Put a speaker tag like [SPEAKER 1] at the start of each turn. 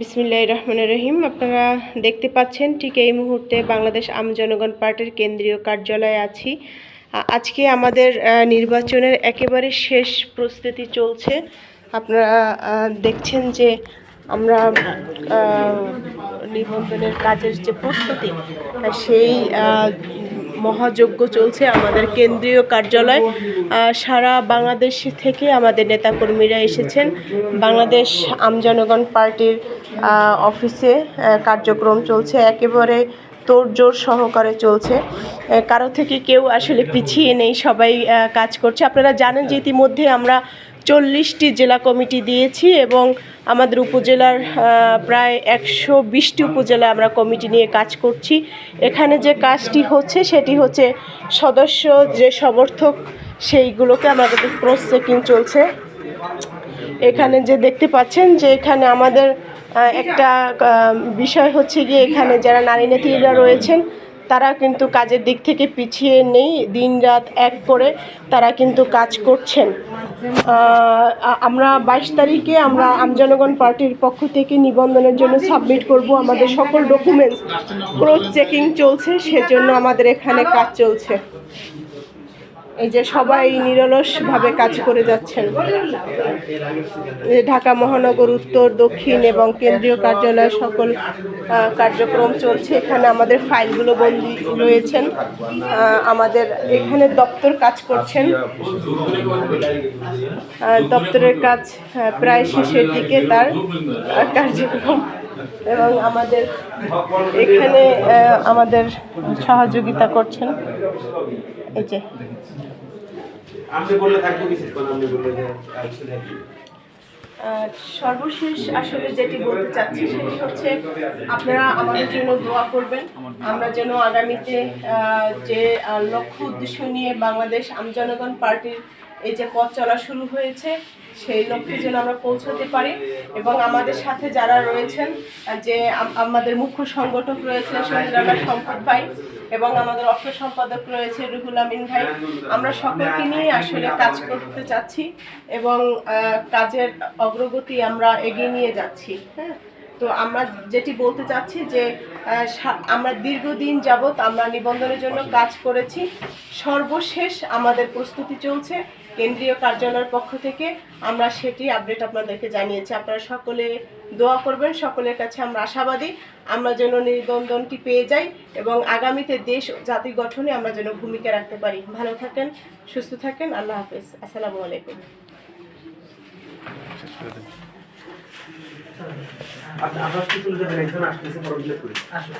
[SPEAKER 1] বিসমিল্লাহ রহমানের রহিম। আপনারা দেখতে পাচ্ছেন ঠিক এই মুহূর্তে বাংলাদেশ আম জনগণ পার্টির কেন্দ্রীয় কার্যালয়ে আছি। আজকে আমাদের নির্বাচনের একেবারে শেষ প্রস্তুতি চলছে। আপনারা দেখছেন যে আমরা নিবন্ধনের কাজের যে প্রস্তুতি, সেই মহাযজ্ঞ চলছে আমাদের কেন্দ্রীয় কার্যালয়। সারা বাংলাদেশ থেকে আমাদের নেতাকর্মীরা এসেছেন। বাংলাদেশ আমজনগণ পার্টির অফিসে কার্যক্রম চলছে। একেবারে তোড়জোড় সহকারে চলছে। কারও থেকে কেউ আসলে পিছিয়ে নেই। সবাই কাজ করছে। আপনারা জানেন যে ইতিমধ্যে আমরা চল্লিশটি জেলা কমিটি দিয়েছি এবং আমাদের উপজেলার প্রায় একশো বিশটি উপজেলা আমরা কমিটি নিয়ে কাজ করছি। এখানে যে কাজটি হচ্ছে সেটি হচ্ছে সদস্য যে সমর্থক, সেইগুলোকে আমাদের ক্রস চেকিং চলছে। এখানে যে দেখতে পাচ্ছেন যে এখানে আমাদের একটা বিষয় হচ্ছে গিয়ে এখানে যারা নারী নেত্রীরা রয়েছেন তারা কিন্তু কাজের দিক থেকে পিছিয়ে নেই দিন রাত এক করে তারা কিন্তু কাজ করছেন। আমরা বাইশ তারিখে আমরা আমজনগণ পার্টির পক্ষ থেকে নিবন্ধনের জন্য সাবমিট করব আমাদের সকল ডকুমেন্টস ক্রস চেকিং চলছে, সেজন্য আমাদের এখানে কাজ চলছে। এই যে সবাই নিরলসভাবে কাজ করে যাচ্ছেন। ঢাকা মহানগর উত্তর, দক্ষিণ এবং কেন্দ্রীয় কার্যালয় সকল কার্যক্রম চলছে। এখানে আমাদের ফাইলগুলো বন্দি রয়েছেন। আমাদের এখানে দপ্তর কাজ করছেন। দপ্তরের কাজ প্রায় শেষের দিকে তার কার্যক্রম। এবং আমাদের এখানে আমাদের সহযোগিতা করছেন। এই যে। সর্বশেষ আসলে যেটি বলতে চাচ্ছি সেটি হচ্ছে আপনারা আমাদের জন্য দোয়া করবেন। আমরা যেন আগামীতে যে লক্ষ্য উদ্দেশ্য নিয়ে বাংলাদেশ আমজনগণ পার্টির এই যে পথ চলা শুরু হয়েছে, সেই লক্ষ্যে যেন আমরা পৌঁছতে পারি। এবং আমাদের সাথে যারা রয়েছেন, যে আমাদের মুখ্য সংগঠক রয়েছে শহীদারা সম্পদ ভাই, এবং আমাদের অর্থ সম্পাদক রয়েছে রুহুল আমিন ভাই, আমরা সকলকে নিয়ে আসলে কাজ করতে চাচ্ছি এবং কাজের অগ্রগতি আমরা এগিয়ে নিয়ে যাচ্ছি হ্যাঁ। তো আমরা যেটি বলতে চাচ্ছি যে আমরা দীর্ঘদিন যাবৎ আমরা নিবন্ধনের জন্য কাজ করেছি। সর্বশেষ আমাদের প্রস্তুতি চলছে কেন্দ্রীয় কার্যালয়ের পক্ষ থেকে। আমরা সেটি আপডেট আপনাদেরকে জানিয়েছি। আপনারা সকলে দোয়া করবেন, সকলের কাছে আমরা আশাবাদী। আমরা যেন নিবন্ধনটি পেয়ে যাই এবং আগামীতে দেশ জাতি গঠনে আমরা যেন ভূমিকা রাখতে পারি। ভালো থাকেন, সুস্থ থাকেন। আল্লাহ হাফেজ। আসসালামু আলাইকুম।
[SPEAKER 2] আপনি আপনার কি চলে যাবেন একজন আসতেছে পরবর্তী করে। আসো